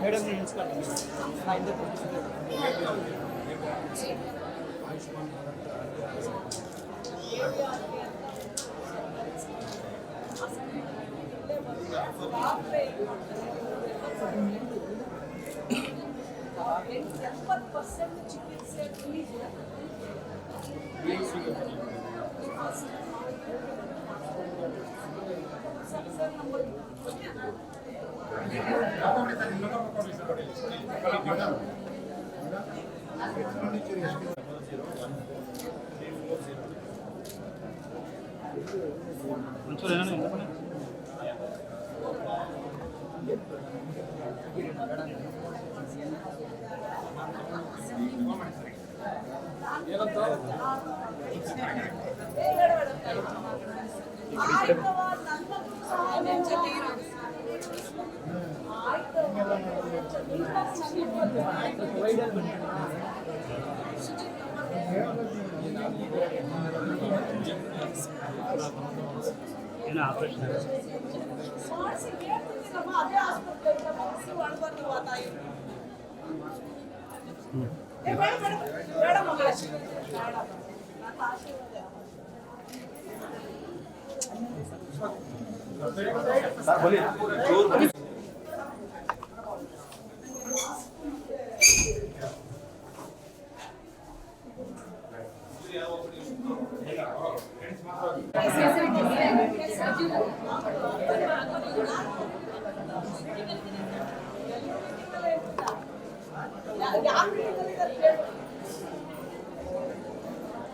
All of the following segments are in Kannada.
ಮೇಡಮ್ ನಿಲ್ಸ್ಕೊಂಡು ನಾ ಹಿಂದೆ ಕೂರ್ತಿದ್ದೆ. ಏನೋ ಆಪರೇಷನ್ ಮಾಡಿಸಿ ಹೇಳ್ತಿದ್ದೀನಮ್ಮ ಅದೇ ಆಸ್ಪತ್ರೆಯಿಂದ ಮಾಡಿಸಿ ಒಳಬರ್ತೀವ ತಾಯಿ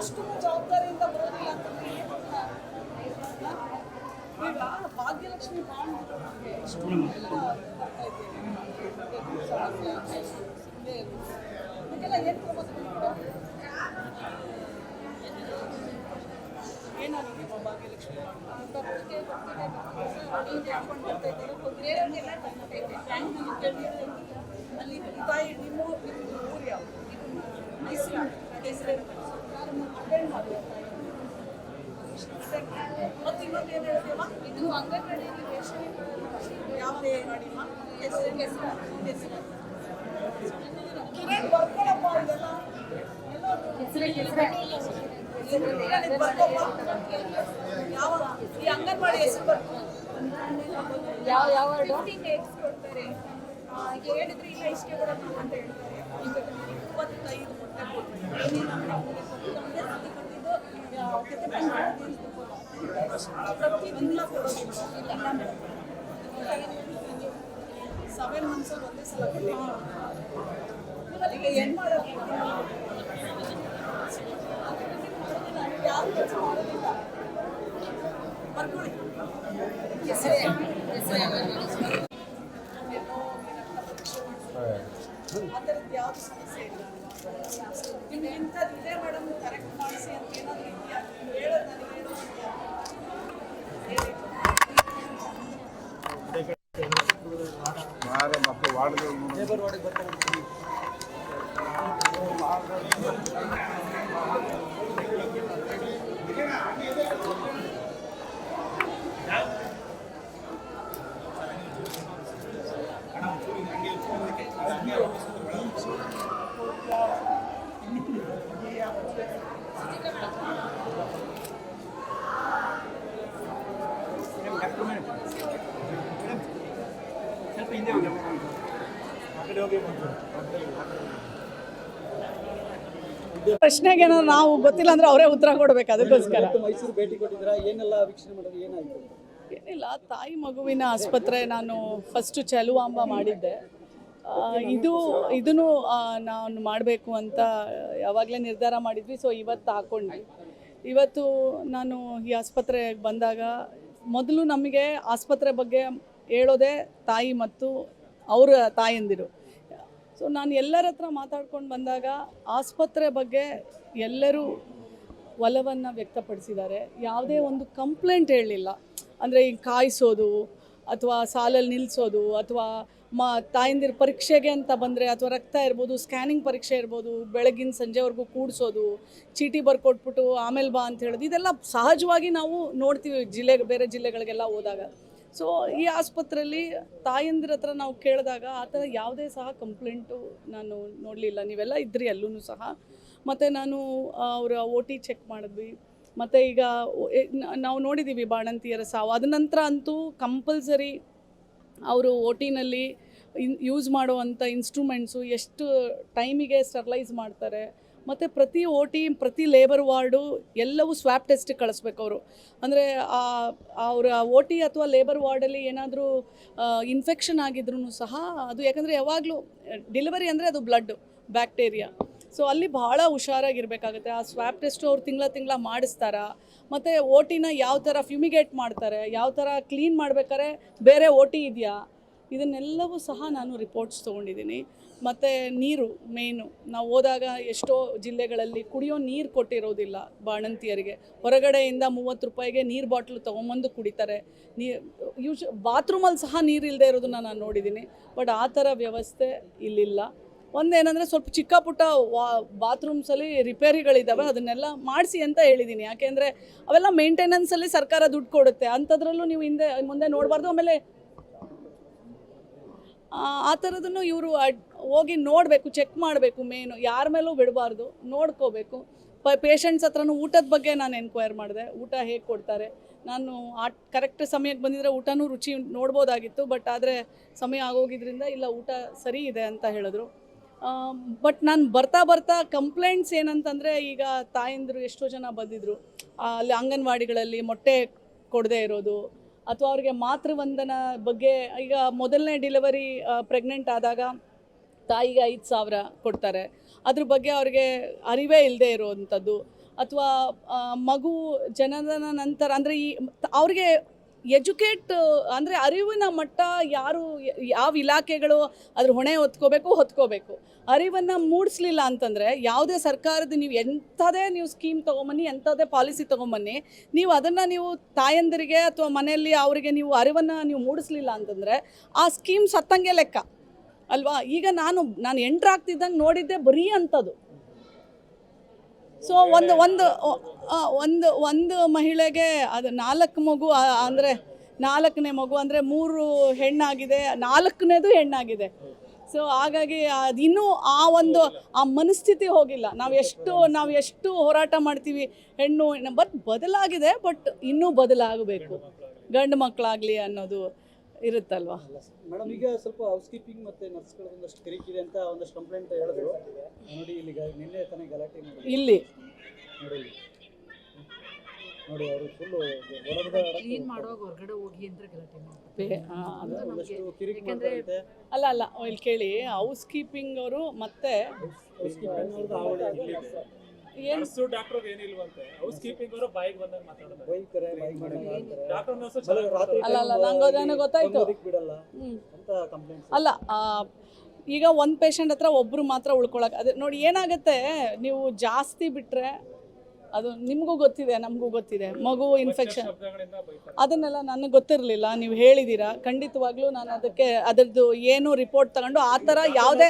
ಅಷ್ಟು ಜವಾಬ್ದಾರಿಯಿಂದ ಬರೋದಿಲ್ಲ ಅಂತಂದ್ರೆ? ಈಗ ಭಾಗ್ಯಲಕ್ಷ್ಮಿ ಬಾಂಡ್ ಇದಕ್ಕೆಲ್ಲ ಏನ್ ಕ್ರಮ? ಏನಾಗಿದೆ ಭಾಗ್ಯಲಕ್ಷ್ಮಿ ಬಾಂಡ್? ಬರ್ತಿದೆ ಹಾಕೊಂಡು ಬರ್ತಾ ಇದ್ದಾರೆ? ಬೇರೆಯವ್ರಿಗೆಲ್ಲ ಬ್ಯಾಂಕ್ನಲ್ಲಿ ಕೇಳಿದ್ರೆ ಅಲ್ಲಿ ತಾಯಿ ನಿಮ್ಮ ನಿಮ್ಮ ಊರು ಯಾವುದು? ಮೈಸೂರು. ಮಾಡಿ ಇದು ಅಂಗನವಾಡಿ ಯಾವುದೇ ಯಾವ ಮಾಡಿಮ್ಮ ಹೆಸರು ಹೆಸರು ಈ ಅಂಗನವಾಡಿ ಹೆಸರು ಬರ್ಕೊ ಯಾವ ಕೊಡ್ತಾರೆ ಹೇಳಿದ್ರೆ ಇಲ್ಲ ಇಷ್ಟೇ ಕೊಡೋದು ಅಂತ ಹೇಳ್ತಾರೆ ಈಗ ಇಪ್ಪತ್ತೈದು ಮೊಟ್ಟೆ ಕೊಡ್ಬೇಕು ಸೆವೆನ್ ಮಂತ್ಸ್ ಒಂದೇ ಸಲ ಏನು ಮಾಡೋದು ಯಾರು ಕೆಲಸ ಮಾಡೋದಿಲ್ಲ ಬರ್ಕೊಳ್ಳಿ ಹೆಸರೇ ಹೆಸರೇ ಆ ಥರದ್ದು ಯಾವುದು ಸಮಸ್ಯೆ ಇಲ್ಲ ಮಕ್ಕಳು ವಾರ್ಡ್ಗಳು ಲೇಬರ್ ವಾರ್ಡಿಗೆ ಬರ್ತಾರೆ ಮೇಡಮ್ ಡಾಕ್ಟರ್ ಮೇಡಮ್ ಮೇಡಮ್ ಸ್ವಲ್ಪ ಹಿಂದೆ ಹೋಗಿ ಆ ಕಡೆ ಹೋಗಿ ಪ್ರಶ್ನೆಗೆ ನಾವು ಗೊತ್ತಿಲ್ಲ ಅಂದ್ರೆ ಅವರೇ ಉತ್ತರ ಕೊಡ್ಬೇಕು ಅದಕ್ಕೋಸ್ಕರ. ಮೈಸೂರು ಭೇಟಿ ಕೊಟ್ಟಿದ್ರ ಏನೆಲ್ಲ ವೀಕ್ಷಣೆ ಮಾಡಿದ್ರೆ? ಏನಾಯ್ತು? ಏನಿಲ್ಲ ತಾಯಿ ಮಗುವಿನ ಆಸ್ಪತ್ರೆ ನಾನು ಫಸ್ಟು ಚಲುವಾಂಬ ಮಾಡಿದ್ದೆ. ಇದು ಇದನ್ನು ನಾನು ಮಾಡಬೇಕು ಅಂತ ಯಾವಾಗಲೇ ನಿರ್ಧಾರ ಮಾಡಿದ್ವಿ ಸೊ ಇವತ್ತು ಹಾಕ್ಕೊಂಡ್ವಿ ಇವತ್ತು ನಾನು ಈ ಆಸ್ಪತ್ರೆಗೆ ಬಂದಾಗ ಮೊದಲು ನಮಗೆ ಆಸ್ಪತ್ರೆ ಬಗ್ಗೆ ಹೇಳೋದೇ ತಾಯಿ ಮತ್ತು ಅವರ ತಾಯಂದಿರು. ಸೊ ನಾನು ಎಲ್ಲರ ಹತ್ರ ಮಾತಾಡ್ಕೊಂಡು ಬಂದಾಗ ಆಸ್ಪತ್ರೆ ಬಗ್ಗೆ ಎಲ್ಲರೂ ಒಲವನ್ನು ವ್ಯಕ್ತಪಡಿಸಿದ್ದಾರೆ. ಯಾವುದೇ ಒಂದು ಕಂಪ್ಲೇಂಟ್ ಹೇಳಲಿಲ್ಲ. ಅಂದರೆ ಈಗ ಕಾಯಿಸೋದು ಅಥವಾ ಸಾಲಲ್ಲಿ ನಿಲ್ಲಿಸೋದು ಅಥವಾ ಮಾ ತಾಯಂದಿರ ಪರೀಕ್ಷೆಗೆ ಅಂತ ಬಂದರೆ ಅಥವಾ ರಕ್ತ ಇರ್ಬೋದು ಸ್ಕ್ಯಾನಿಂಗ್ ಪರೀಕ್ಷೆ ಇರ್ಬೋದು, ಬೆಳಗಿನ ಸಂಜೆವರೆಗೂ ಕೂಡಿಸೋದು, ಚೀಟಿ ಬರ್ಕೊಟ್ಬಿಟ್ಟು ಆಮೇಲೆ ಬಾ ಅಂತ ಹೇಳೋದು, ಇದೆಲ್ಲ ಸಹಜವಾಗಿ ನಾವು ನೋಡ್ತೀವಿ ಜಿಲ್ಲೆ, ಬೇರೆ ಜಿಲ್ಲೆಗಳಿಗೆಲ್ಲ ಹೋದಾಗ. ಸೊ ಈ ಆಸ್ಪತ್ರೆಯಲ್ಲಿ ತಾಯಂದಿರ ಹತ್ರ ನಾವು ಕೇಳಿದಾಗ ಆ ಥರ ಯಾವುದೇ ಸಹ ಕಂಪ್ಲೇಂಟು ನಾನು ನೋಡಲಿಲ್ಲ. ನೀವೆಲ್ಲ ಇದ್ರಿ ಅಲ್ಲೂ ಸಹ. ಮತ್ತು ನಾನು ಅವರ ಓ ಟಿ ಚೆಕ್ ಮಾಡಿದ್ವಿ. ಮತ್ತು ಈಗ ನಾವು ನೋಡಿದ್ದೀವಿ ಬಾಣಂತಿಯರ ಸಾವು. ಅದ ನಂತರ ಅಂತೂ ಕಂಪಲ್ಸರಿ ಅವರು ಓ ಟಿನಲ್ಲಿ ಇನ್ ಯೂಸ್ ಮಾಡುವಂಥ ಇನ್ಸ್ಟ್ರೂಮೆಂಟ್ಸು ಎಷ್ಟು ಟೈಮಿಗೆ ಸ್ಟರ್ಲೈಸ್ ಮಾಡ್ತಾರೆ. ಮತ್ತು ಪ್ರತಿ ಓ ಟಿ ಪ್ರತಿ ಲೇಬರ್ ವಾರ್ಡು ಎಲ್ಲವೂ ಸ್ವ್ಯಾಪ್ ಟೆಸ್ಟಿಗೆ ಕಳಿಸ್ಬೇಕು ಅವರು. ಅಂದರೆ ಅವರ ಓ ಟಿ ಅಥವಾ ಲೇಬರ್ ವಾರ್ಡಲ್ಲಿ ಏನಾದರೂ ಇನ್ಫೆಕ್ಷನ್ ಆಗಿದ್ರೂ ಸಹ ಅದು ಯಾಕಂದರೆ ಯಾವಾಗಲೂ ಡೆಲಿವರಿ ಅಂದರೆ ಅದು ಬ್ಲಡ್ ಬ್ಯಾಕ್ಟೀರಿಯಾ ಸೊ ಅಲ್ಲಿ ಭಾಳ ಹುಷಾರಾಗಿರ್ಬೇಕಾಗುತ್ತೆ. ಆ ಸ್ವ್ಯಾಪ್ ಟೆಸ್ಟು ಅವ್ರು ತಿಂಗಳ ತಿಂಗಳ ಮಾಡಿಸ್ತಾರಾ. ಮತ್ತು ಓ ಟಿನ ಯಾವ ಥರ ಫ್ಯೂಮಿಗೇಟ್ ಮಾಡ್ತಾರೆ ಯಾವ ಥರ ಕ್ಲೀನ್ ಮಾಡ್ಬೇಕಾದ್ರೆ ಬೇರೆ ಓ ಟಿ ಇದೆಯಾ? ಇದನ್ನೆಲ್ಲವೂ ಸಹ ನಾನು ರಿಪೋರ್ಟ್ಸ್ ತೊಗೊಂಡಿದ್ದೀನಿ. ಮತ್ತು ನೀರು ಮೇಯ್ನು ನಾವು ಹೋದಾಗ ಎಷ್ಟೋ ಜಿಲ್ಲೆಗಳಲ್ಲಿ ಕುಡಿಯೋ ನೀರು ಕೊಟ್ಟಿರೋದಿಲ್ಲ ಬಾಣಂತಿಯರಿಗೆ. ಹೊರಗಡೆಯಿಂದ ಮೂವತ್ತು ರೂಪಾಯಿಗೆ ನೀರು ಬಾಟ್ಲು ತೊಗೊಂಬಂದು ಕುಡಿತಾರೆ. ನೀ, ಯೂಶ್ ಬಾತ್ರೂಮಲ್ಲಿ ಸಹ ನೀರು ಇಲ್ಲದೆ ಇರೋದನ್ನ ನಾನು ನೋಡಿದ್ದೀನಿ. ಬಟ್ ಆ ಥರ ವ್ಯವಸ್ಥೆ ಇಲ್ಲಿಲ್ಲ. ಒಂದೇನಂದರೆ ಸ್ವಲ್ಪ ಚಿಕ್ಕ ಪುಟ್ಟ ವಾ, ಬಾತ್ರೂಮ್ಸಲ್ಲಿ ರಿಪೇರಿಗಳಿದ್ದಾವೆ ಅದನ್ನೆಲ್ಲ ಮಾಡಿಸಿ ಅಂತ ಹೇಳಿದ್ದೀನಿ. ಯಾಕೆಂದರೆ ಅವೆಲ್ಲ ಮೇಂಟೆನೆನ್ಸಲ್ಲಿ ಸರ್ಕಾರ ದುಡ್ಡು ಕೊಡುತ್ತೆ. ಅಂಥದ್ರಲ್ಲೂ ನೀವು ಹಿಂದೆ, ಮುಂದೆ ನೋಡಬಾರ್ದು. ಆಮೇಲೆ ಆ ಥರದನ್ನು ಇವರು ಹೋಗಿ ನೋಡಬೇಕು ಚೆಕ್ ಮಾಡಬೇಕು ಮೇನು ಯಾರ ಮೇಲೂ ಬಿಡಬಾರ್ದು, ನೋಡ್ಕೋಬೇಕು. ಪ ಪೇಷಂಟ್ಸ್ ಹತ್ರನೂ ಊಟದ ಬಗ್ಗೆ ನಾನು ಎನ್ಕ್ವೈರ್ ಮಾಡಿದೆ. ಊಟ ಹೇಗೆ ಕೊಡ್ತಾರೆ? ನಾನು ಆ ಕರೆಕ್ಟ್ ಸಮಯಕ್ಕೆ ಬಂದಿದ್ರೆ ಊಟನೂ ರುಚಿ ನೋಡ್ಬೋದಾಗಿತ್ತು ಬಟ್ ಆದರೆ ಸಮಯ ಆಗೋಗಿದ್ರಿಂದ ಇಲ್ಲ, ಊಟ ಸರಿ ಇದೆ ಅಂತ ಹೇಳಿದ್ರು. ಬಟ್ ನಾನು ಬರ್ತಾ ಬರ್ತಾ ಕಂಪ್ಲೇಂಟ್ಸ್ ಏನಂತಂದರೆ ಈಗ ತಾಯಂದಿರು ಎಷ್ಟೋ ಜನ ಬಂದಿದ್ದರು ಅಲ್ಲಿ ಅಂಗನವಾಡಿಗಳಲ್ಲಿ ಮೊಟ್ಟೆ ಕೊಡದೇ ಇರೋದು ಅಥವಾ ಅವರಿಗೆ ಮಾತೃವಂದನ ಬಗ್ಗೆ ಈಗ ಮೊದಲನೇ ಡಿಲಿವರಿ ಪ್ರೆಗ್ನೆಂಟ್ ಆದಾಗ ತಾಯಿಗೆ ಐದು ಸಾವಿರ ಕೊಡ್ತಾರೆ. ಅದ್ರ ಬಗ್ಗೆ ಅವ್ರಿಗೆ ಅರಿವೇ ಇಲ್ಲದೆ ಇರುವಂಥದ್ದು ಅಥವಾ ಮಗು ಜನನ ನಂತರ, ಅಂದರೆ ಈ, ಅವ್ರಿಗೆ ಎಜುಕೇಟ್, ಅಂದರೆ ಅರಿವಿನ ಮಟ್ಟ ಯಾರು, ಯಾವ ಇಲಾಖೆಗಳು ಅದ್ರ ಹೊಣೆ ಹೊತ್ಕೋಬೇಕು ಹೊತ್ಕೋಬೇಕು. ಅರಿವನ್ನು ಮೂಡಿಸ್ಲಿಲ್ಲ ಅಂತಂದರೆ ಯಾವುದೇ ಸರ್ಕಾರದ ನೀವು ಎಂಥದೇ ನೀವು ಸ್ಕೀಮ್ ತೊಗೊಂಬನ್ನಿ, ಎಂಥದೇ ಪಾಲಿಸಿ ತೊಗೊಂಬನ್ನಿ, ನೀವು ಅದನ್ನು ನೀವು ತಾಯಂದಿರಿಗೆ ಅಥವಾ ಮನೆಯಲ್ಲಿ ಅವರಿಗೆ ನೀವು ಅರಿವನ್ನು ನೀವು ಮೂಡಿಸ್ಲಿಲ್ಲ ಅಂತಂದರೆ ಆ ಸ್ಕೀಮ್ ಸತ್ತಂಗೆ ಲೆಕ್ಕ. ಅಲ್ವಾ? ಈಗ ನಾನು ನಾನು ಎಂಟ್ರಾಗ್ತಿದ್ದಂಗೆ ನೋಡಿದ್ದೆ ಬರೀ ಅಂಥದ್ದು. ಸೊ ಒಂದು ಒಂದು ಒಂದು ಒಂದು ಮಹಿಳೆಗೆ ಅದು ನಾಲ್ಕು ಮಗು ಅಂದರೆ ನಾಲ್ಕನೇ ಮಗು ಅಂದರೆ ಮೂರು ಹೆಣ್ಣಾಗಿದೆ ನಾಲ್ಕನೇದು ಹೆಣ್ಣಾಗಿದೆ. ಸೊ ಹಾಗಾಗಿ ಅದು ಇನ್ನೂ ಆ ಒಂದು ಆ ಮನಸ್ಥಿತಿ ಹೋಗಿಲ್ಲ. ನಾವು ಎಷ್ಟು ನಾವು ಎಷ್ಟು ಹೋರಾಟ ಮಾಡ್ತೀವಿ ಹೆಣ್ಣು ಬಟ್ ಬದಲಾಗಿದೆ ಬಟ್ ಇನ್ನೂ ಬದಲಾಗಬೇಕು. ಗಂಡು ಮಕ್ಕಳಾಗಲಿ ಅನ್ನೋದು ಇರುತ್ತಲ್ವಾ? ಮೇಡಮ್ ಈಗ ಸ್ವಲ್ಪ ಹೌಸ್ ಕೀಪಿಂಗ್ ಮತ್ತೆ ನರ್ಸ್ಗಳು ಒಂದಷ್ಟು ಅಂತ ಒಂದಷ್ಟು ಕಂಪ್ಲೇಂಟ್ ಹೇಳಿದ್ರು. ನೋಡಿ ಇಲ್ಲಿ ನಿನ್ನೆ ತಾನೇ ಗಲಾಟೆ ಇಲ್ಲಿ. ನೋಡಿ ಇಲ್ಲಿ. ನೋಡಿ ಅವರು ಫುಲ್ಲು ಕ್ಲೀನ್ ಮಾಡುವಾಗ ಹೊರಗಡೆ ಹೋಗಿ ಅಂದ್ರೆ ಗಲಾಟೆ ಮಾಡ್ತಾರೆ. ಬೇ- ಆ, ಅದು ಒಂದಷ್ಟು ಕಿರಿಕ್ ಯಾಕಂದ್ರೆ- ಅಲ್ಲ ಅಲ್ಲ ಇಲ್ಲಿ ಕೇಳಿ ಹೌಸ್ ಕೀಪಿಂಗ್ ಅವರು ಮತ್ತೆ ಏನು? ನರ್ಸು ಡಾಕ್ಟರ್ ಏನಿಲ್ವಂತೆ ಹೌಸ್ ಕೀಪಿಂಗ್ ಅವರು ಬಾಯಿಗೆ ಬಂದಾಗ ಮಾತಾಡೋದು. ಬೈತಾರೆ ಬೈಕ್ ಮಾಡ್ತಾರೆ ಆಡ್ತಾರೆ. ಡಾಕ್ಟರ್ ನರ್ಸು ಆಮೇಲೆ ರಾತ್ರಿ ಅಲ್ಲ, ಅಲ್ಲ, time ನಂಗೆ ಅದೇನೋ ಗೊತ್ತಾಯ್ತು. ಬಿಡಲ್ಲ. ಅಂತ ಅಲ್ಲ ಈಗ ಒಂದು ಪೇಷಂಟ್ ಹತ್ರ ಒಬ್ಬರು ಮಾತ್ರ ಉಳ್ಕೊಳಕ್ಕೆ ಅದೇ ನೋಡಿ ಏನಾಗುತ್ತೆ ನೀವು ಜಾಸ್ತಿ ಬಿಟ್ಟರೆ ಅದು ನಿಮಗೂ ಗೊತ್ತಿದೆ ನಮಗೂ ಗೊತ್ತಿದೆ. ಮಗು ಇನ್ಫೆಕ್ಷನ್ ಅದನ್ನೆಲ್ಲ ನನಗೆ ಗೊತ್ತಿರಲಿಲ್ಲ ನೀವು ಹೇಳಿದ್ದೀರಾ ಖಂಡಿತವಾಗ್ಲೂ ನಾನು ಅದಕ್ಕೆ ಅದರದ್ದು ಏನು ರಿಪೋರ್ಟ್ ತಗೊಂಡು ಆ ಥರ ಯಾವುದೇ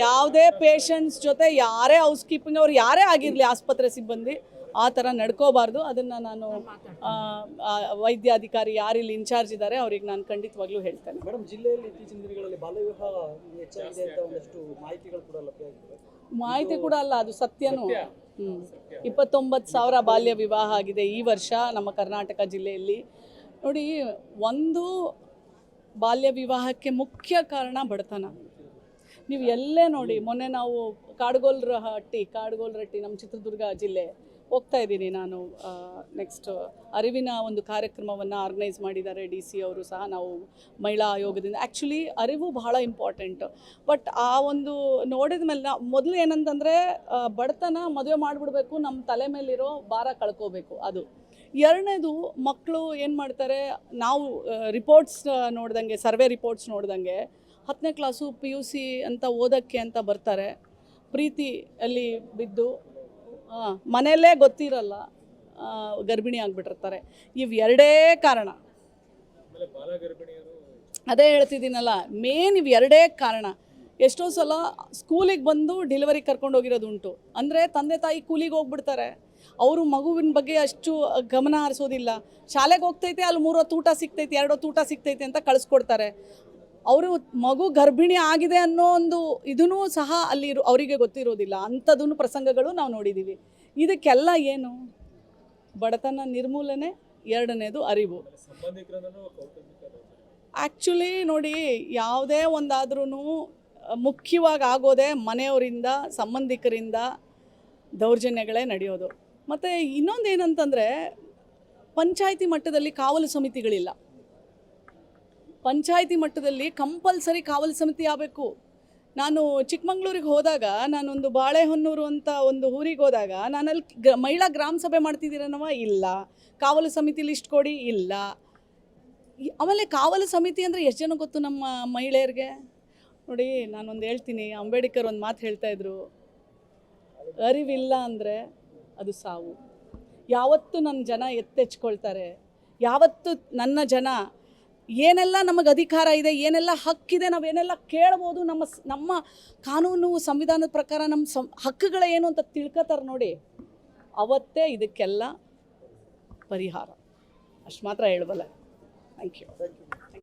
ಯಾವುದೇ ಪೇಷಂಟ್ಸ್ ಜೊತೆ ಯಾರೇ ಹೌಸ್ ಕೀಪಿಂಗ್ ಅವ್ರು ಯಾರೇ ಆಗಿರಲಿ ಆಸ್ಪತ್ರೆ ಸಿಬ್ಬಂದಿ ಆ ಥರ ನಡ್ಕೋಬಾರ್ದು. ಅದನ್ನು ನಾನು ಆ, ಯಾರು ವೈದ್ಯಾಧಿಕಾರಿ ಯಾರಿಲ್ಲಿ ಇನ್ಚಾರ್ಜ್ ಇದ್ದಾರೆ ಅವ್ರಿಗೆ ನಾನು ಖಂಡಿತವಾಗ್ಲೂ ಹೇಳ್ತೇನೆ. ಮೇಡಮ್ ಜಿಲ್ಲೆಯಲ್ಲಿ ಇತ್ತೀಚಿನ ದಿನಗಳಲ್ಲಿ ಬಾಲ್ಯ ವಿವಾಹ ಹೆಚ್ಚಾಗಿದೆ ಅಂತ ಒಂದಷ್ಟು ಮಾಹಿತಿಗಳು ಕೂಡ ಲಭ್ಯವಾಗಿದೆ ಮಾಹಿತಿ ಕೂಡ ಅಲ್ಲ ಅದು ಸತ್ಯನೂ. ಹ್ಞೂ ಇಪ್ಪತ್ತೊಂಬತ್ತು ಸಾವಿರ ಬಾಲ್ಯ ವಿವಾಹ ಆಗಿದೆ ಈ ವರ್ಷ ನಮ್ಮ ಕರ್ನಾಟಕ ಜಿಲ್ಲೆಯಲ್ಲಿ. ನೋಡಿ ಒಂದು ಬಾಲ್ಯ ವಿವಾಹಕ್ಕೆ ಮುಖ್ಯ ಕಾರಣ ಬಡತನ. ನೀವು ಎಲ್ಲೇ ನೋಡಿ ಮೊನ್ನೆ ನಾವು ಕಾಡ್ಗೋಲ್ರ ಹಟ್ಟಿ ಕಾಡ್ಗೋಲ್ ರಟ್ಟಿ ನಮ್ಮ ಚಿತ್ರದುರ್ಗ ಜಿಲ್ಲೆ ಹೋಗ್ತಾ ಇದ್ದೀನಿ ನಾನು ನೆಕ್ಸ್ಟ್ ಅರಿವಿನ ಒಂದು ಕಾರ್ಯಕ್ರಮವನ್ನು ಆರ್ಗನೈಸ್ ಮಾಡಿದ್ದಾರೆ ಡಿ ಸಿ ಅವರು ಸಹ ನಾವು ಮಹಿಳಾ ಆಯೋಗದಿಂದ. ಆ್ಯಕ್ಚುಲಿ ಅರಿವು ಬಹಳ ಇಂಪಾರ್ಟೆಂಟ್ ಬಟ್ ಆ ಒಂದು ನೋಡಿದ ಮೇಲೆ ನಾ ಮೊದಲು ಏನಂತಂದರೆ ಬಡತನ ಮದುವೆ ಮಾಡಿಬಿಡ್ಬೇಕು ನಮ್ಮ ತಲೆ ಮೇಲಿರೋ ಭಾರ ಕಳ್ಕೋಬೇಕು ಅದು. ಎರಡನೇದು ಮಕ್ಕಳು ಏನು ಮಾಡ್ತಾರೆ ನಾವು ರಿಪೋರ್ಟ್ಸ್ ನೋಡ್ದಂಗೆ ಸರ್ವೆ ರಿಪೋರ್ಟ್ಸ್ ನೋಡ್ದಂಗೆ ಹತ್ತನೇ ಕ್ಲಾಸು ಪಿ ಯು ಸಿ ಅಂತ ಓದೋಕ್ಕೆ ಅಂತ ಬರ್ತಾರೆ. ಪ್ರೀತಿಯಲ್ಲಿ ಬಿದ್ದು ಆ, ಮನೆಯಲ್ಲೇ ಗೊತ್ತಿರಲ್ಲ. ಗರ್ಭಿಣಿ ಆಗಿಬಿಟ್ಟಿರ್ತಾರೆ. ಇವೆರಡೇ ಕಾರಣ. ಅದೇ ಹೇಳ್ತಿದ್ದೀನಲ್ಲ ಮೇನ್ ಇವೆರಡೇ ಕಾರಣ. ಎಷ್ಟೋ ಸಲ ಸ್ಕೂಲಿಗೆ ಬಂದು ಡೆಲಿವರಿ ಕರ್ಕೊಂಡು ಹೋಗಿರೋದು ಉಂಟು. ಅಂದರೆ ತಂದೆ ತಾಯಿ ಕೂಲಿಗೆ ಹೋಗ್ಬಿಡ್ತಾರೆ. ಅವರು ಮಗುವಿನ ಬಗ್ಗೆ ಅಷ್ಟು ಗಮನ ಹರಿಸೋದಿಲ್ಲ. ಶಾಲೆಗೆ ಹೋಗ್ತೈತೆ, ಅಲ್ಲಿ ಮೂರೋ ತೂಟ ಸಿಗ್ತೈತೆ ಎರಡೋ ತೂಟ ಸಿಗ್ತೈತೆ ಅಂತ ಕಳಿಸ್ಕೊಡ್ತಾರೆ. ಅವರು ಮಗು ಗರ್ಭಿಣಿ ಆಗಿದೆ ಅನ್ನೋ ಒಂದು ಇದೂ ಸಹ ಅಲ್ಲಿ ಅವರಿಗೆ ಗೊತ್ತಿರೋದಿಲ್ಲ. ಅಂಥದ್ದನ್ನು ಪ್ರಸಂಗಗಳು ನಾವು ನೋಡಿದ್ದೀವಿ ಇದಕ್ಕೆಲ್ಲ ಏನು? ಬಡತನ ನಿರ್ಮೂಲನೆ, ಎರಡನೇದು ಅರಿವು. ಆ್ಯಕ್ಚುಲಿ ನೋಡಿ, ಯಾವುದೇ ಒಂದಾದ್ರೂ ಮುಖ್ಯವಾಗಿ ಆಗೋದೇ ಮನೆಯವರಿಂದ, ಸಂಬಂಧಿಕರಿಂದ ದೌರ್ಜನ್ಯಗಳೇ ನಡೆಯೋದು. ಮತ್ತು ಇನ್ನೊಂದು ಏನಂತಂದರೆ ಪಂಚಾಯಿತಿ ಮಟ್ಟದಲ್ಲಿ ಕಾವಲು ಸಮಿತಿಗಳಿಲ್ಲ. ಪಂಚಾಯಿತಿ ಮಟ್ಟದಲ್ಲಿ ಕಂಪಲ್ಸರಿ ಕಾವಲು ಸಮಿತಿ ಆಗಬೇಕು. ನಾನು ಚಿಕ್ಕಮಂಗ್ಳೂರಿಗೆ ಹೋದಾಗ, ನಾನೊಂದು ಬಾಳೆಹೊನ್ನೂರು ಅಂತ ಒಂದು ಊರಿಗೆ ಹೋದಾಗ, ನಾನಲ್ಲಿ ಗ್ರ, ಮಹಿಳಾ ಗ್ರಾಮ ಸಭೆ ಮಾಡ್ತಿದ್ದೀರನವ? ಇಲ್ಲ. ಕಾವಲು ಸಮಿತಿ ಲಿಸ್ಟ್ ಕೊಡಿ? ಇಲ್ಲ. ಆಮೇಲೆ ಕಾವಲು ಸಮಿತಿ ಅಂದರೆ ಎಷ್ಟು ಜನ ಗೊತ್ತು ನಮ್ಮ ಮಹಿಳೆಯರಿಗೆ? ನೋಡಿ, ನಾನೊಂದು ಹೇಳ್ತೀನಿ. ಅಂಬೇಡ್ಕರ್ ಒಂದು ಮಾತು ಹೇಳ್ತಾಯಿದ್ರು ಅರಿವಿಲ್ಲ ಅಂದರೆ ಅದು ಸಾವು. ಯಾವತ್ತು ನನ್ನ ಜನ ಎತ್ತೆಚ್ಕೊಳ್ತಾರೆ? ಯಾವತ್ತು ನನ್ನ ಜನ ಏನೆಲ್ಲ ನಮಗೆ ಅಧಿಕಾರ ಇದೆ, ಏನೆಲ್ಲ ಹಕ್ಕಿದೆ ನಾವೇನೆಲ್ಲ ಕೇಳ್ಬೋದು, ನಮ್ಮ ನಮ್ಮ ಕಾನೂನು ಸಂವಿಧಾನದ ಪ್ರಕಾರ ನಮ್ಮ ಸಂ, ಹಕ್ಕುಗಳ ಏನು ಅಂತ ತಿಳ್ಕೊತಾರೆ ನೋಡಿ, ಅವತ್ತೇ ಇದಕ್ಕೆಲ್ಲ ಪರಿಹಾರ. ಅಷ್ಟು ಮಾತ್ರ ಹೇಳಬಲ್ಲ ಥ್ಯಾಂಕ್ ಯು